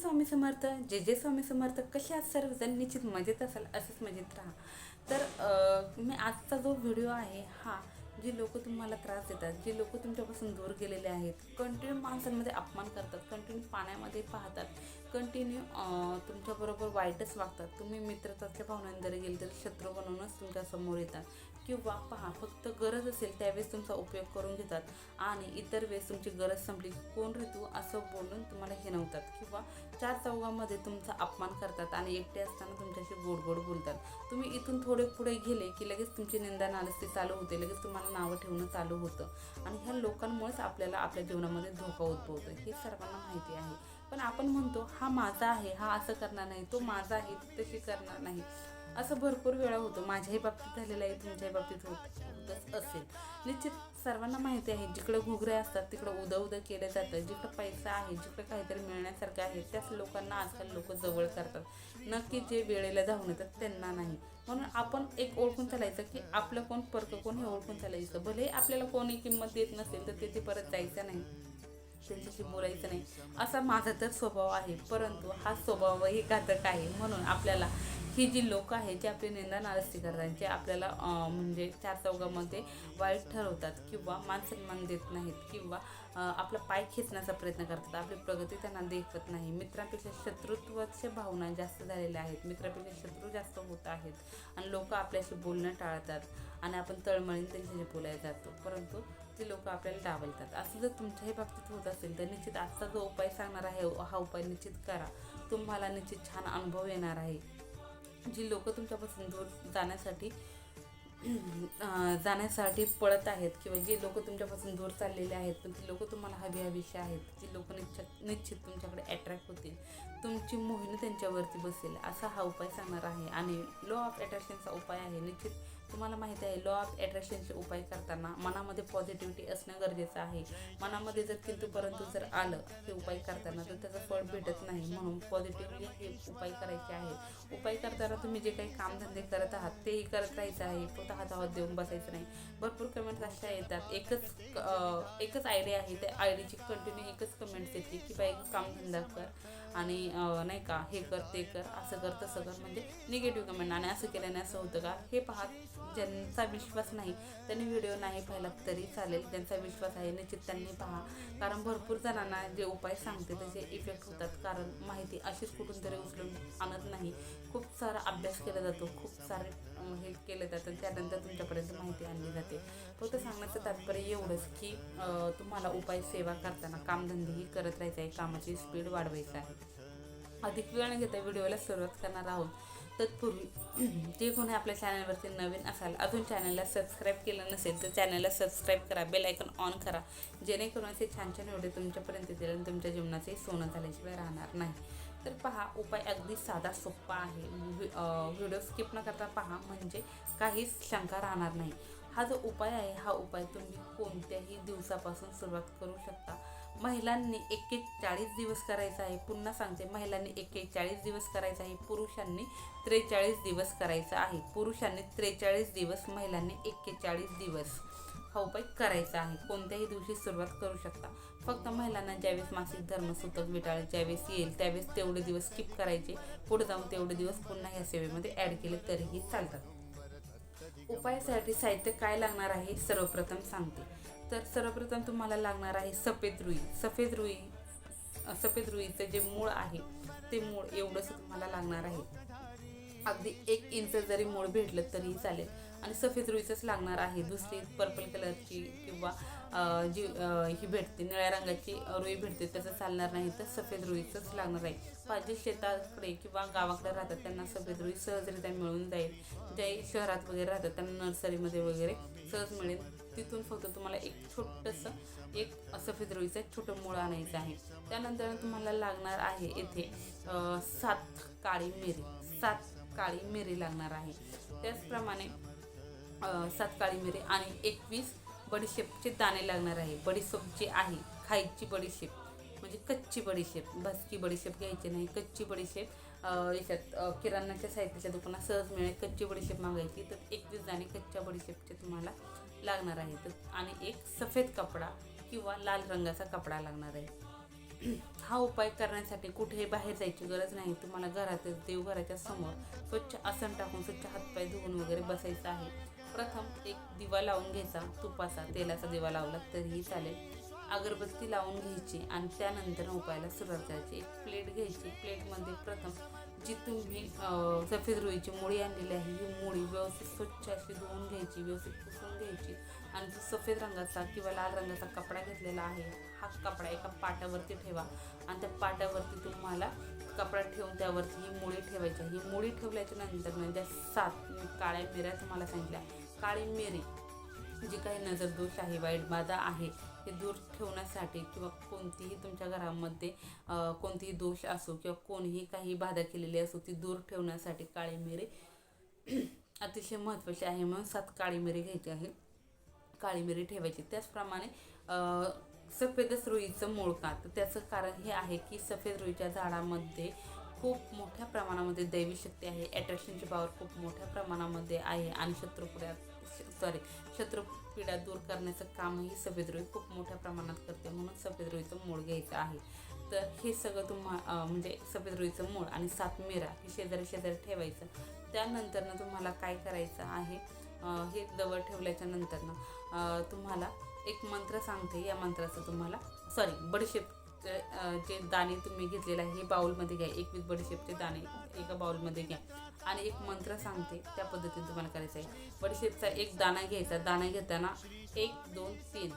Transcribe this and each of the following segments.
स्वामी समर्थ जे जे स्वामी समर्थ कसे आज सर्वजण निश्चित मजेत असाल असंच मजेत राहा. तर मी आजचा जो व्हिडिओ आहे हा जी लोक तुम्हाला त्रास देतात जे लोक तुमच्यापासून दूर गेलेले आहेत कंटिन्यू माणसांमध्ये अपमान करतात कंटिन्यू पाण्यामध्ये पाहतात कंटिन्यू तुमच्याबरोबर वाईटच वागतात. तुम्ही मित्रताच्या भावनांनी जरी गेले तरी शत्रू बनवूनच तुमच्यासमोर येतात. किंवा पहा फक्त गरज असेल त्यावेळेस तुमचा उपयोग करून घेतात. आणि इतर वेळेस तुमची गरज संपली कोण रे तू? असं बोलून तुम्हाला हिनवतात किंवा चार चौघामध्ये तुमचा अपमान करतात आणि एकटे असताना तुमच्याशी गोड गोड बोलतात. तुम्ही इथून थोडे पुढे गेले की लगेच तुमची निंदा नालस्ती चालू होते. लगेच तुम्हाला नावं ठेवणं चालू होतं. आणि ह्या लोकांमुळेच आपल्याला आपल्या जीवनामध्ये धोका उद्भवतो हे सर्वांना माहिती आहे. पण आपण म्हणतो हा माझा आहे. हा असं करणार नाही. तो माझा आहे. तशी करणार नाही. असं भरपूर वेळा होतं. माझ्याही बाबतीत झालेलं आहे तुमच्याही बाबतीत होत होतच असेल. निश्चित सर्वांना माहिती आहे जिकडे घुगरे असतात तिकडं उदं उदं केलं जातं जिकडं पैसा आहे जिकडं काहीतरी मिळण्यासारखं आहे त्याच लोकांना आजकाल लोक जवळ करतात. नक्की जे वेळेला धावून येतात त्यांना नाही. म्हणून आपण एक ओळखून चालायचं की आपलं कोण पर्क कोण हे ओळखून चालायचं. भले आपल्याला कोणी किंमत देत नसेल तर तिथे परत जायचं नाही. त्यांच्याशी बोलायचं नाही. असा माझा तर स्वभाव आहे. परंतु हा स्वभावही घातक आहे म्हणून आपल्याला ही जी लोक आहेत जे आपली निंदा नारस्ती करतात जे आपल्याला म्हणजे चार चौघामध्ये वाईट ठरवतात किंवा मान सन्मान देत नाहीत किंवा आपला पाय खेचण्याचा प्रयत्न करतात आपली प्रगती त्यांना देखत नाही. मित्रांपेक्षा शत्रुत्वाच्या भावना जास्त झालेल्या आहेत. मित्रापेक्षा शत्रू जास्त होत आहेत. आणि लोक आपल्याशी बोलणं टाळतात. आणि आपण तळमळीन त्यांच्याशी बोलायला जातो. परंतु ती लोक आपल्याला डावलतात. असं जर तुमच्याही बाबतीत होत असेल तर निश्चित आजचा जो उपाय सांगणार आहे हा उपाय निश्चित करा. तुम्हाला निश्चित छान अनुभव येणार आहे. जी लोक तुमच्यापासून दूर जाण्यासाठी जाण्यासाठी पळत आहेत किंवा जे लोक तुमच्यापासून दूर चाललेले आहेत पण ती लोक तुम्हाला हवी हवीशी आहेत. जी लोक निश्चित निश्चित तुमच्याकडे अट्रॅक्ट होतील. तुमची मोहिनी त्यांच्यावरती बसेल असा हा उपाय सांगणार आहे. आणि लॉ ऑफ अट्रॅक्शनचा उपाय आहे. निश्चित तुम्हाला माहिती आहे लॉ ऑफ अट्रॅक्शनचे उपाय करताना मनामध्ये पॉझिटिव्हिटी असणं गरजेचं आहे. मनामध्ये जर किंतु परंतु जर आलं हे उपाय करताना तर त्याचं फळ भेटत नाही. म्हणून पॉझिटिव्हली हे उपाय करायचे आहे उपाय करताना तुम्ही जे काही कामधंदे करत आहात तेही करत राहायचं आहे. फक्त हातावर देऊन बसायचं नाही. भरपूर कमेंट्स अशा येतात. एकच एकच आयडिया आहे त्या आयडीची कंटिन्यू एकच कमेंट्स येते की बाई कामधंदा कर. आणि नाही का हे कर ते कर असं कर तसं कर म्हणजे निगेटिव्ह कमेंट आणि असं केल्याने असं होतं का हे पहा ज्यांचा विश्वास नाही त्यांनी व्हिडिओ नाही पाहिला तरी चालेल. ज्यांचा विश्वास आहे निश्चित त्यांनी पहा. कारण भरपूर जणांना जे उपाय सांगते त्याचे इफेक्ट होतात. कारण माहिती अशीच कुठून तरी उचलून आणत नाही. खूप सारा अभ्यास केला जातो. खूप सारे हे केलं जातं. त्यानंतर तुमच्यापर्यंत माहिती आणली जाते. फक्त सांगण्याचं तात्पर्य एवढंच की तुम्हाला उपाय सेवा करताना कामधंदेही करत राहायचं आहे. कामाची स्पीड वाढवायचं आहे. अधिक वेळ न घेता व्हिडिओला सुरुवात करणार आहोत. तत्पूर्वी जे कोणी आपल्या चॅनलवरती नवीन असाल अजून चॅनलला सबस्क्राईब केलं नसेल तर चॅनलला सबस्क्राईब करा बेल आयकॉन ऑन करा. जेणेकरून असे छान छान व्हिडिओ तुमच्यापर्यंत येतील आणि तुमच्या जीवनाचे सोनं झाल्याशिवाय राहणार नाही. तर पहा उपाय अगदी साधा सोप्पा आहे. व्हि- व्हिडिओ स्किप न करता पहा म्हणजे काहीच शंका राहणार नाही. हा जो उपाय आहे हा उपाय तुम्ही कोणत्याही दिवसापासून सुरुवात करू शकता. महिलांनी एक्केचाळीस दिवस करायचा आहे पुन्हा सांगते महिलांनी एक्केचाळीस दिवस करायचा आहे पुरुषांनी त्रेचाळीस दिवस करायचा आहे. पुरुषांनी त्रेचाळीस दिवस महिलांनी एक्केचाळीस दिवस. हा उपाय करायचा आहे. कोणत्याही दिवशी सुरुवात करू शकता. फक्त महिलांना ज्यावेळेस मासिक धर्म सुतक विटाळ ज्यावेळेस येईल त्यावेळेस तेवढे दिवस स्किप करायचे. पुढे जाऊन तेवढे दिवस पुन्हा या सेवेमध्ये ॲड केले तरीही चालतात. उपायासाठी साहित्य काय लागणार आहे? सर्वप्रथम सांगते. तर सर्वप्रथम तुम्हाला लागणार आहे सफेद रुई. सफेद रुई सफेद रुईचं जे मूळ आहे ते मूळ एवढंसं तुम्हाला लागणार आहे. अगदी एक इंच जरी मूळ भेटलं तरीही चालेल. आणि सफेद रुईचंच लागणार आहे. दुसरी पर्पल कलरची किंवा जी ही भेटते निळ्या रंगाची रुई भेटते त्याचं चालणार नाही. तर सफेद रुईचंच लागणार आहे. पाहिजे शेताकडे किंवा गावाकडे राहतात त्यांना सफेद रुई सहजरित्या मिळून जाईल. जे शहरात वगैरे राहतात त्यांना नर्सरीमध्ये वगैरे सहज मिळेल. तिथून फक्त तुम्हाला एक छोटंसं एक सफेद रुईचं एक छोटं मूळ आणायचं आहे. त्यानंतर तुम्हाला लागणार आहे येथे सात काळी मिरी. सात काळी मिरी लागणार आहे. त्याचप्रमाणे सात काळी मिरी आणि एकवीस बडीशेपचे दाणे लागणार आहे. बडीशेप जे आहे खायची बडीशेप म्हणजे कच्ची बडीशेप भसकी बडीशेप घ्यायची नाही कच्ची बडीशेप याच्यात किराणाच्या साहित्याच्या दुकानात सहज मिळेल कच्ची बडीशेप मागायची तर एकवीस दाणे कच्च्या बडीशेपचे तुम्हाला लागणार आहे. तर आणि एक सफेद कपडा किंवा लाल रंगाचा कपडा लागणार आहे. हा उपाय करण्यासाठी कुठेही बाहेर जायची गरज नाही. तुम्हाला घरातच देवघराच्या समोर स्वच्छ आसन टाकून स्वच्छ हातपाय धुवून वगैरे बसायचं आहे. प्रथम एक दिवा लावून घ्यायचा तुपाचा तेलाचा दिवा लावला तरीही चालेल. अगरबत्ती लावून घ्यायची आणि त्यानंतर उपायाला सुरुवात करायची. एक प्लेट घ्यायची. प्लेटमध्ये प्रथम जी तुम्ही सफेद रुईची मुळी आणलेली आहे ही मुळी व्यवस्थित स्वच्छ अशी धुवून घ्यायची व्यवस्थित पुसून घ्यायची. आणि जो सफेद रंगाचा किंवा लाल रंगाचा कपडा घेतलेला आहे हा कपडा एका पाटावरती ठेवा. आणि त्या पाटावरती तुम्हाला कपडा ठेवून त्यावरती ही मुळी ठेवायची ही मुळी ठेवल्याच्या नंतर म्हणजे सात काळ्या मिऱ्या तुम्हाला सांगितल्या. काळी मिरी जी काही नजर दोष आहे वाईट बाधा आहे हे दूर ठेवण्यासाठी किंवा कोणतीही तुमच्या घरामध्ये कोणतीही दोष असो किंवा कोणीही काही बाधा केलेली असो ती दूर ठेवण्यासाठी काळी मिरी अतिशय महत्त्वाची आहे म्हणून सात काळी मिरी घ्यायची आहे. काळी मिरी ठेवायची. त्याचप्रमाणे सफेदच रुईचं मूळ का? तर त्याचं कारण हे आहे की सफेद रुईच्या झाडामध्ये खूप मोठ्या प्रमाणामध्ये दैवी शक्ती आहे अट्रॅक्शनची पॉवर खूप मोठ्या प्रमाणामध्ये आहे. आणि शत्रुपिड्या सॉरी शत्रुपिड्या दूर करण्याचं कामही सफेदरोही खूप मोठ्या प्रमाणात करते. म्हणून सफेदरोहीचं मूळ घ्यायचं आहे. तर हे सगळं तुम्हा म्हणजे सफेदरोहीचं मूळ आणि सातमेरा हे शेजारी शेजारी ठेवायचं. त्यानंतरनं तुम्हाला काय करायचं आहे? हे जवळ ठेवल्याच्या नंतरनं तुम्हाला एक मंत्र सांगते. या मंत्राचं तुम्हाला सॉरी बडीशेप जे दाणे तुम्ही घेतलेलं आहे हे बाउलमध्ये घ्या. एकवीस बडीशेपचे दाणे एका बाउलमध्ये घ्या. आणि एक मंत्र सांगते त्या पद्धतीने तुम्हाला करायचं आहे. बडीशेपचा एक दाणा घ्यायचा. दाणा घेताना एक दोन तीन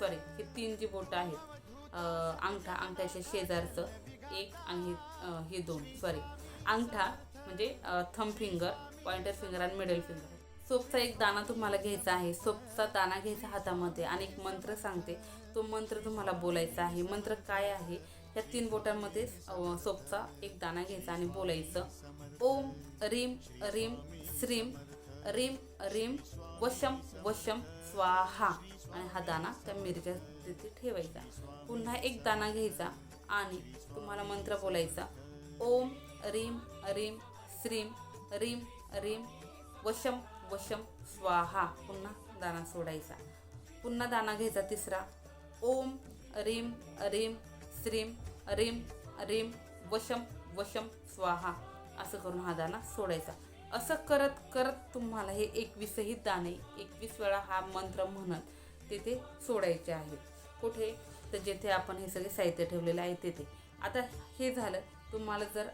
सॉरी हे तीन जी बोटं आहेत. अंगठा अंगठ्याच्या शेजारचं एक आणि हे हे दोन सॉरी अंगठा म्हणजे थम फिंगर पॉइंटर फिंगर आणि मिडल फिंगर सोपचा एक दाणा तुम्हाला घ्यायचा आहे. सोपचा दाणा घ्यायचा हातामध्ये आणि एक मंत्र सांगते. तो मंत्र तुम्हाला बोलायचा आहे. मंत्र काय आहे? या तीन बोटांमध्ये सोपचा एक दाणा घ्यायचा आणि बोलायचं. ओम रीम रीम श्रीम रीम रीम वशम वशम स्वाहा. आणि हा दाणा त्या मिरच्या तिथे ठेवायचा. पुन्हा एक दाणा घ्यायचा आणि तुम्हाला मंत्र बोलायचा. ओम रीम रीम श्रीम रीम रीम वशम वशम स्वाहा. पुन्हा दाणा सोडायचा. पुन्हा दाणा घ्यायचा तिसरा. ओम रीम रीम श्रीम रीम रीम वशम वशम स्वाहा. असं करून हा दाणा सोडायचा. असं करत करत तुम्हाला हे एकवीसही दाणे एकवीस वेळा हा मंत्र म्हणत तिथे सोडायचे आहेत. कुठे? तर जेथे आपण हे सगळे साहित्य ठेवलेलं आहे तेथे. आता हे झालं. तुम्हाला जर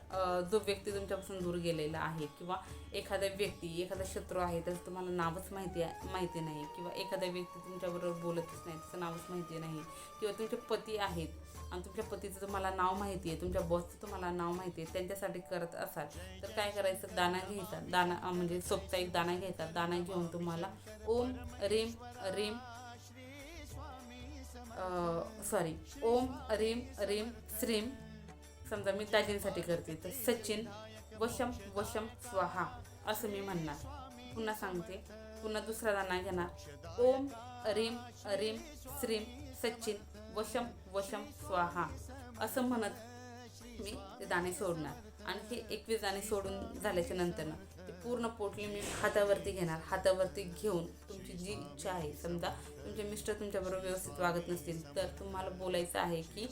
जो व्यक्ती तुमच्यापासून दूर गेलेला आहे किंवा एखादा व्यक्ती एखादा शत्रू आहे त्याचं तुम्हाला नावच माहिती आहे माहिती नाही किंवा एखादा व्यक्ती तुमच्याबरोबर बोलतच नाही त्याचं नावच माहिती नाही किंवा तुमचे पती आहेत आणि तुमच्या पतीचं तुम्हाला नाव माहिती आहे तुमच्या बॉसचं तुम्हाला नाव माहिती आहे त्यांच्यासाठी करत असाल तर काय करायचं? दाणा घ्यायचा. दाणा म्हणजे सोपचा एक दाणा घ्यायचा. दाणा घेऊन तुम्हाला ओम रेम रेम सॉरी ओम रेम रेम श्रीम समजा मी दाजींसाठी करते तर सचिन वशम वशम स्वाहा असं मी म्हणणार. पुन्हा सांगते. पुन्हा दुसरा दाणा घेणार. ओम रीम रीम श्रीम सचिन वशम वशम स्वाहा असं म्हणत मी ते दाणे सोडणार. आणि हे एकवीस दाणे सोडून झाल्याच्या नंतरनं पूर्ण पोटली मी हातावरती घेणार. हातावरती घेऊन तुमची जी इच्छा आहे समजा तुमचे मिस्टर तुमच्याबरोबर व्यवस्थित वागत नसतील तर तुम्हाला बोलायचं आहे की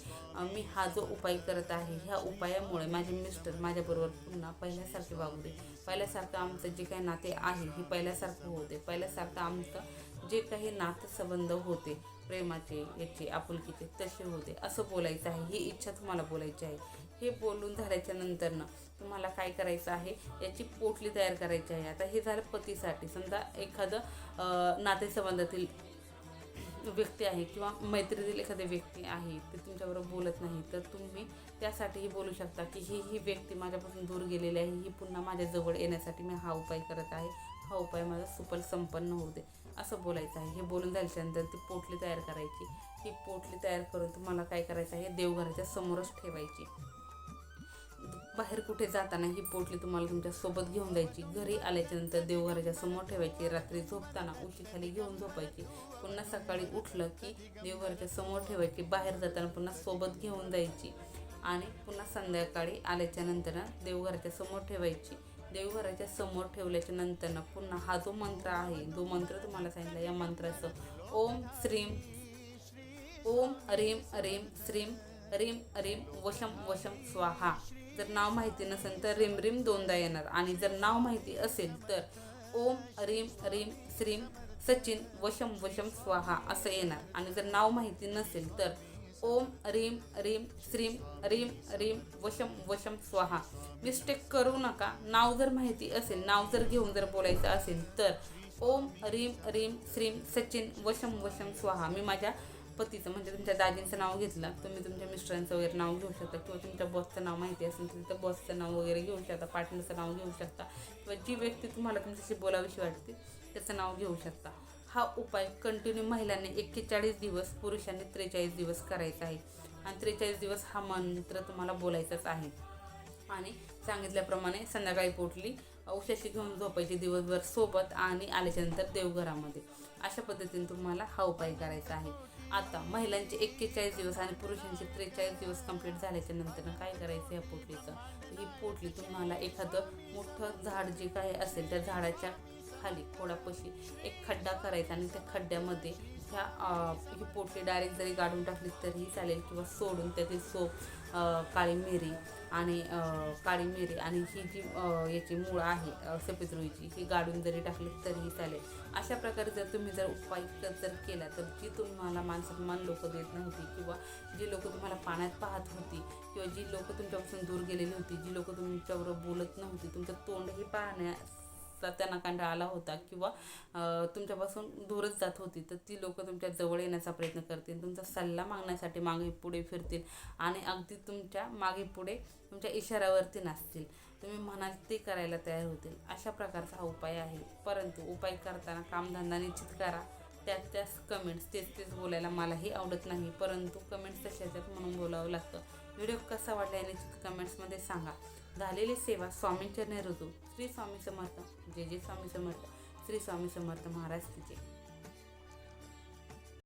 मी हा जो उपाय करत आहे ह्या उपायामुळे माझे मिस्टर माझ्याबरोबर पुन्हा पहिल्यासारखे वागू दे. पहिल्यासारखं आमचं जे काही नाते आहे हे पहिल्यासारखं होते पहिल्यासारखं आमचं जे काही नातेसंबंध होते प्रेमाचे याचे आपुलकीचे तसे होते असं बोलायचं आहे ही इच्छा तुम्हाला बोलायची आहे. हे बोलून झाल्याच्या नंतरनं तुम्हाला काय करायचं आहे याची पोटली तयार करायची आहे. आता हे झालं पतीसाठी. समजा एखादं नातेसंबंधातील व्यक्ती आहे किंवा मैत्रीतील एखादी व्यक्ती आहे ते तुमच्याबरोबर बोलत नाही तर तुम्ही त्यासाठीही बोलू शकता की ही ही व्यक्ती माझ्यापासून दूर गेलेली आहे ही पुन्हा माझ्याजवळ येण्यासाठी मी हा उपाय करत आहे हा उपाय माझा सुफल संपन्न होऊ दे असं बोलायचं आहे. हे बोलून झाल्याच्यानंतर ती पोटली तयार करायची. ही पोटली तयार करून तुम्हाला काय करायचं आहे देवघराच्या समोरच ठेवायची. बाहेर कुठे जाताना ही पोटली तुम्हाला तुमच्यासोबत घेऊन जायची. घरी आल्याच्यानंतर देवघराच्या समोर ठेवायची. रात्री झोपताना उशीखाली घेऊन झोपायची. पुन्हा सकाळी उठलं की देवघराच्या समोर ठेवायची. बाहेर जाताना पुन्हा सोबत घेऊन जायची. आणि पुन्हा संध्याकाळी आल्याच्यानंतर देवघराच्या समोर ठेवायची. देवघराच्या समोर ठेवल्याच्या नंतर पुन्हा हा जो मंत्र आहे जो मंत्र तुम्हाला सांगितला या मंत्राचं ओम श्रीम ओम रीम रीम श्रीम रिम रेम वशम वशम स्वाहा. जर नाव माहिती नसेल तर रिम रिम दोनदा येणार. आणि जर नाव माहिती असेल तर ओम रिम रिम श्रीम सचिन वशम वशम स्वाहा असं येणार. आणि जर नाव माहिती नसेल तर ओम रीम रीम श्रीम रीम रीम वशम वशम स्वाहा. मिस्टेक करू नका. नाव जर माहिती असेल नाव जर घेऊन जर बोलायचं असेल तर ओम रीम रीम श्रीम सचिन वशम वशम स्वाहा. मी माझ्या पतीचं म्हणजे तुमच्या दाजींचं नाव घेतलं तुम्ही तुमच्या मिस्टरांचं वगैरे नाव घेऊ शकता किंवा तुमच्या बॉसचं नाव माहिती असेल तर तिथं बॉसचं नाव वगैरे घेऊ शकता पार्टनरचं नाव घेऊ शकता किंवा जी व्यक्ती तुम्हाला तुमच्याशी बोलावीशी वाटते त्याचं नाव घेऊ शकता. हा उपाय कंटिन्यू महिलांनी एक्केचाळीस दिवस पुरुषांनी त्रेचाळीस दिवस करायचा आहे. आणि त्रेचाळीस दिवस हा मंत्र तुम्हाला बोलायचाच आहे. आणि सांगितल्याप्रमाणे संध्याकाळी पोटली औषधी घेऊन झोपायची दिवसभर सोबत आणि आल्याच्यानंतर देवघरामध्ये. अशा पद्धतीने तुम्हाला हा उपाय करायचा आहे. आता महिलांचे एक्केचाळीस दिवस आणि पुरुषांचे त्रेचाळीस दिवस कंप्लीट झाल्याच्यानंतर काय करायचं या पोटलीचं? ही पोटली तुम्हाला एखादं मोठं झाड जे काही असेल त्या झाडाच्या खाली थोडापशी एक खड्डा करायचा आणि त्या खड्ड्यामध्ये ह्या ही पोटली डायरेक्ट जरी गाडून टाकली तरीही चालेल किंवा सोडून त्यातील सोप काळी मिरी आणि काळी मिरी आणि ही जी याची मूळ आहे अं, सफेद रुईची ही गाडून जरी टाकली तरीही चालेल. अशा प्रकारे जर तुम्ही जर उपाय जर जर केला तर जी तुम्हाला मानसन्मान लोक देत नव्हती किंवा जी लोक तुम्हाला पाण्यात पाहत होती किंवा जी लोक तुमच्यापासून दूर गेलेली होती जी लोक तुमच्याबरोबर बोलत नव्हती तुमचं तोंडही पाहण्यास त्यांना कंटाळा आला होता किंवा तुमच्यापासून दूरच जात होती तर ती लोक तुमच्या जवळ येण्याचा प्रयत्न करतील तुमचा सल्ला मागण्यासाठी मागे पुढे फिरतील आणि अगदी तुमच्या मागे पुढे तुमच्या इशाऱ्यावरती नसतील तुम्ही म्हणाल ते करायला तयार होतील. अशा प्रकारचा हा उपाय आहे. परंतु उपाय करताना कामधंदा निश्चित करा. त्यात त्याच कमेंट्स तेच तेच बोलायला मलाही आवडत नाही. परंतु कमेंट्स तशाच्यात म्हणून बोलावं लागतं. व्हिडिओ कसा वाटला हे निश्चित कमेंट्समध्ये सांगा. झालेली सेवा स्वामींच्या नेहरुजू. श्री स्वामी समर्थ. जे जे स्वामी समर्थ. श्री स्वामी समर्थ महाराज तिचे.